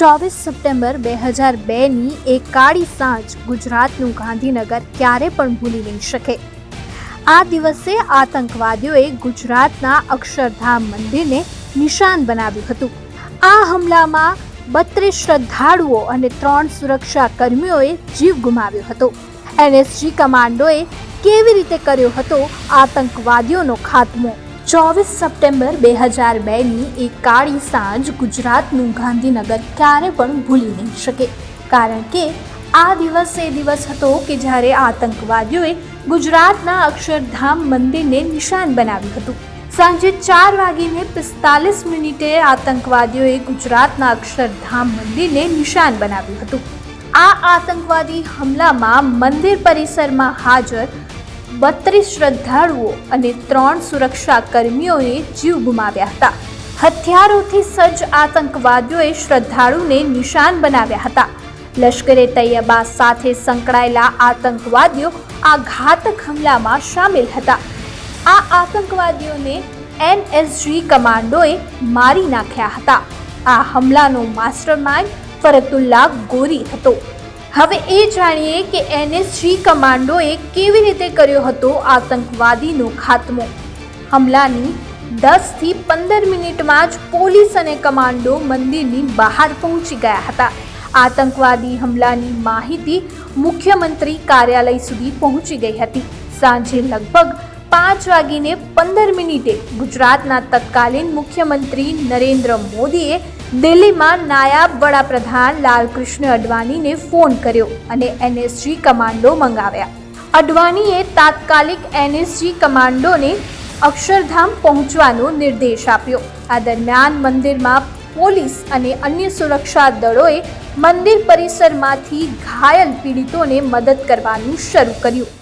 ચોવીસ સપ્ટેમ્બર બે હજાર બેની એક કાળી સાંજ ગુજરાતનું ગાંધીનગર ક્યારે પણ ભૂલી નહીં શકે. આ દિવસે આતંકવાદીઓએ ગુજરાતના અક્ષરધામ મંદિરને નિશાન બનાવ્યું હતું. આ હુમલામાં બત્રીસ શ્રદ્ધાળુઓ અને ત્રણ સુરક્ષા કર્મીઓએ જીવ ગુમાવ્યો હતો. એનએસજી કમાન્ડોએ કેવી રીતે કર્યો હતો આતંકવાદીઓનો ખાત્મો? ચોવીસ સપ્ટેમ્બર બે હજાર બેની એક કાળી સાંજ ગુજરાતનું ગાંધીનગર ક્યારે પણ ભૂલી નહીં શકે. કારણ કે આ દિવસ એ દિવસ હતો કે જ્યારે આતંકવાદીઓએ ગુજરાતના અક્ષરધામ મંદિરને નિશાન બનાવ્યું હતું. સાંજે ચાર વાગીને પિસ્તાલીસ મિનિટે આતંકવાદીઓએ ગુજરાતના અક્ષરધામ મંદિરને નિશાન બનાવ્યું હતું. આ આતંકવાદી હુમલામાં મંદિર પરિસરમાં હાજર બત્રીસ શ્રદ્ધાળુઓ અને ત્રણ સુરક્ષા કર્મીઓએ જીવ ગુમાવ્યા હતા. હથિયારોથી સજ્જ આતંકવાદીઓએ શ્રદ્ધાળુને નિશાન બનાવ્યા હતા. લશ્કરે તૈયબા સાથે સંકળાયેલા આતંકવાદીઓ આ ઘાતક હુમલામાં સામેલ હતા. આ આતંકવાદીઓને એનએસજી કમાન્ડોએ મારી નાખ્યા હતા. આ હુમલાનો માસ્ટરમાઇન્ડ ફરતુલ્લા ગોરી હતો. હવે એ જાણીએ કે એનએસજી કમાન્ડોએ કેવી રીતે કર્યો હતો આતંકવાદીનો ખાત્મો. હમલાની દસથી પંદર મિનિટમાં જ પોલીસ અને કમાન્ડો મંદિરની બહાર પહોંચી ગયા હતા. આતંકવાદી હુમલાની માહિતી મુખ્યમંત્રી કાર્યાલય સુધી પહોંચી ગઈ હતી. સાંજે લગભગ પાંચ વાગીને પંદર મિનિટે ગુજરાતના તત્કાલીન મુખ્યમંત્રી નરેન્દ્ર મોદીએ દિલ્હીમાં નાયબ વડાપ્રધાન લાલકૃષ્ણ અડવાણીને ફોન કર્યો અને એનએસજી કમાન્ડો મંગાવ્યા. અડવાણીએ તાત્કાલિક એનએસજી કમાન્ડોને અક્ષરધામ પહોંચવાનો નિર્દેશ આપ્યો. આ દરમિયાન મંદિરમાં પોલીસ અને અન્ય સુરક્ષા દળોએ મંદિર પરિસરમાંથી ઘાયલ પીડિતોને મદદ કરવાનું શરૂ કર્યું.